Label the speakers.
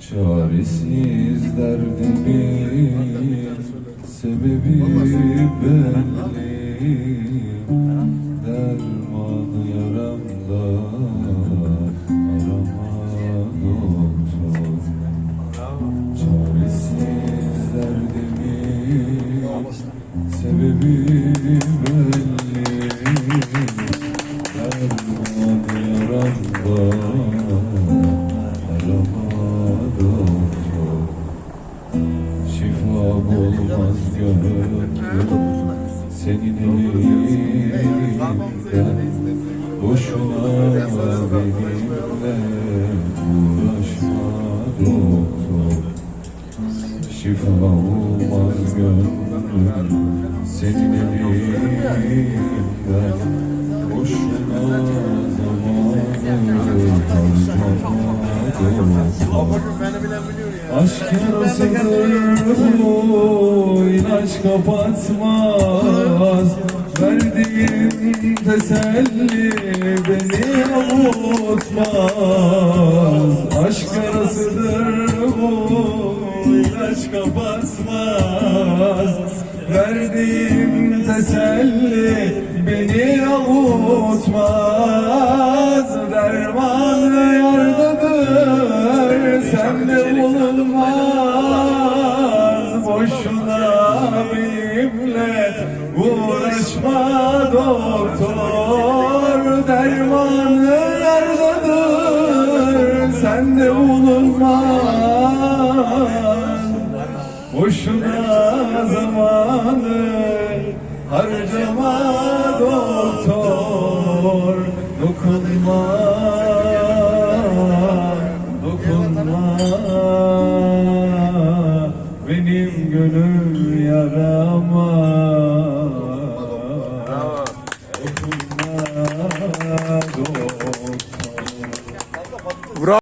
Speaker 1: Çaresiz derdimin sebebi belli Derman yaramda arama doktor Çaresiz derdimin sebebi senin elinden Boşuna benimle uğraşma doktor Şifa olmaz gönlüm. Senin elinden Boşuna zamanı. Harcama Aşk yarasıdır bu ilaç kapatmaz. Verdiğin teselli beni avutmaz Aşk yarasıdır bu ilaç kapatmaz. Verdiğin teselli beni avutmaz Dermanı yardadır sende bulunmaz benimle uğraşma doktor Dermanı yardadır sende bulunmaz Boşuna zamanı harcama doktor. Dokunma, dokunma. Benim gönül